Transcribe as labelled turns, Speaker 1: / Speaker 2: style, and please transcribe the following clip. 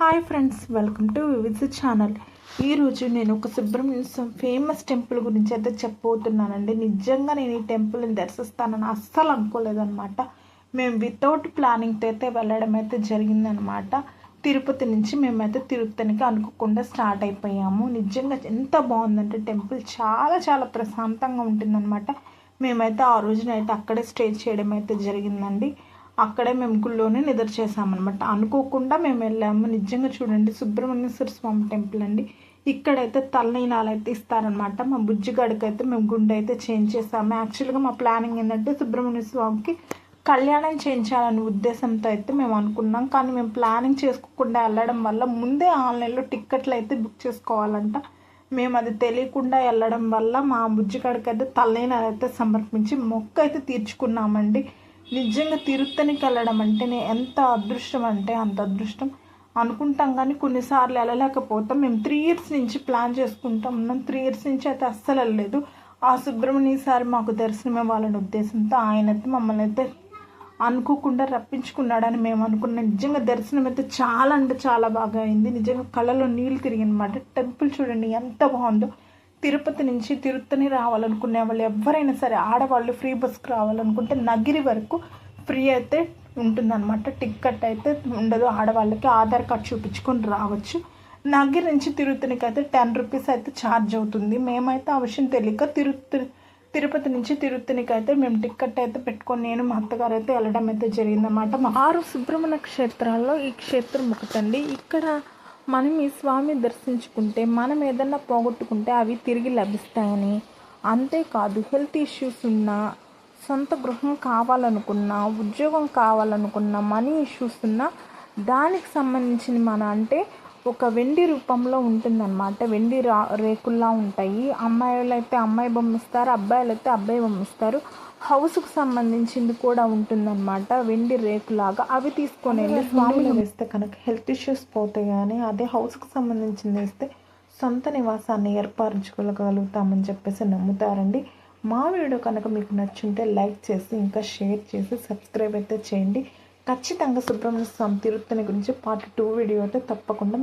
Speaker 1: Hi friends welcome to Vividha channel ఈరోజు నేను ఒక సుబ్రహ్మణ్యం ఫేమస్ టెంపుల్ గురించి అయితే చెప్పబోతున్నానండి. నిజంగా నేను ఈ టెంపుల్ని దర్శిస్తానని అస్సలు అనుకోలేదన్నమాట. మేము వితౌట్ ప్లానింగ్తో అయితే వెళ్ళడం అయితే జరిగిందనమాట తిరుపతి నుంచి మేమైతే తిరుపతికి అనుకోకుండా స్టార్ట్ అయిపోయాము. నిజంగా ఎంత బాగుందంటే టెంపుల్ చాలా చాలా ప్రశాంతంగా ఉంటుందన్నమాట. మేమైతే ఆ రోజునైతే అక్కడే స్టే చేయడం అయితే జరిగిందండి. అక్కడే మేము గుళ్ళోనే నిద్ర చేసామన్నమాట అనుకోకుండా మేము వెళ్ళాము. నిజంగా చూడండి సుబ్రహ్మణ్యేశ్వర స్వామి టెంపుల్ అండి. ఇక్కడైతే తలనీలాలు అయితే ఇస్తారనమాట మా బుజ్జిగాడికి అయితే మేము గుండె అయితే చేంజ్ చేసాము యాక్చువల్గా మా ప్లానింగ్ ఏంటంటే సుబ్రహ్మణ్య స్వామికి కళ్యాణం చేయించాలనే ఉద్దేశంతో అయితే మేము అనుకున్నాం. కానీ మేము ప్లానింగ్ చేసుకోకుండా వెళ్ళడం వల్ల ముందే ఆన్లైన్లో టిక్కెట్లు అయితే బుక్ చేసుకోవాలంట. మేము అది తెలియకుండా వెళ్ళడం వల్ల మా బుజ్జిగాడికి అయితే తలనీలాలు అయితే సమర్పించి మొక్క అయితే తీర్చుకున్నామండి. నిజంగా తిరుత్తనికి వెళ్ళడం అంటేనే ఎంత అదృష్టం అంటే అంత అదృష్టం. అనుకుంటాం కానీ కొన్నిసార్లు వెళ్ళలేకపోతాం. మేము త్రీ ఇయర్స్ నుంచి ప్లాన్ చేసుకుంటాం. ఉన్నాం త్రీ ఇయర్స్ నుంచి అయితే అస్సలు వెళ్ళలేదు. ఆ సుబ్రహ్మణ్య సార్ మాకు దర్శనం ఇవ్వాలనే ఉద్దేశంతో ఆయన అయితే మమ్మల్ని అయితే అనుకోకుండా రప్పించుకున్నాడని మేము అనుకున్నాం. నిజంగా దర్శనం అయితే చాలా అంటే చాలా బాగా అయింది. నిజంగా కళ్ళలో నీళ్ళు తిరిగి అనమాట టెంపుల్ చూడండి ఎంత బాగుందో. తిరుపతి నుంచి తిరుత్తని రావాలనుకునే వాళ్ళు ఎవరైనా సరే ఆడవాళ్ళు ఫ్రీ బస్కి రావాలనుకుంటే నగిరి వరకు ఫ్రీ అయితే ఉంటుందన్నమాట. టిక్కెట్ అయితే ఉండదు. ఆడవాళ్ళకి ఆధార్ కార్డ్ చూపించుకొని రావచ్చు. నగిరి నుంచి తిరుత్తనికి అయితే టెన్ రూపీస్ అయితే ఛార్జ్ అవుతుంది. మేమైతే ఆ విషయం తెలియక తిరుత్తు తిరుపతి నుంచి తిరుత్తనికి అయితే మేము టిక్కెట్ అయితే పెట్టుకొని నేను మా అత్తగారు అయితే వెళ్ళడం అయితే జరిగిందన్నమాట. ఆరు సుబ్రహ్మణ్య క్షేత్రాల్లో ఈ క్షేత్రం ఒకటండి. ఇక్కడ మనం ఈ స్వామి దర్శించుకుంటే మనం ఏదన్నా పోగొట్టుకుంటే అవి తిరిగి లభిస్తాయని. అంతేకాదు హెల్త్ ఇష్యూస్ ఉన్నా సొంత గృహం కావాలనుకున్నా ఉద్యోగం కావాలనుకున్నా మనీ ఇష్యూస్ ఉన్నా దానికి సంబంధించిన మన అంటే ఒక వెండి రూపంలో ఉంటుందన్నమాట. వెండి రా రేకుల్లా ఉంటాయి. అమ్మాయిలు అయితే అమ్మాయి బొమ్మ ఇస్తారు అబ్బాయిలు అయితే అబ్బాయి బొమ్మ ఇస్తారు హౌస్కి సంబంధించింది కూడా ఉంటుందన్నమాట వెండి రేకులాగా. అవి తీసుకొని వెళ్ళి స్వామిని వేస్తే కనుక హెల్త్ ఇష్యూస్ పోతాయి కానీ అదే హౌస్కి సంబంధించింది వేస్తే సొంత నివాసాన్ని ఏర్పరచుకోగలుగుతామని చెప్పేసి నమ్ముతారండి. మా వీడియో కనుక మీకు నచ్చుంటే లైక్ చేసి ఇంకా షేర్ చేసి సబ్స్క్రైబ్ అయితే చేయండి. ఖచ్చితంగా సుబ్రహ్మణ్య స్వామి తిరుత్తని గురించి పార్ట్ టూ వీడియో అయితే తప్పకుండా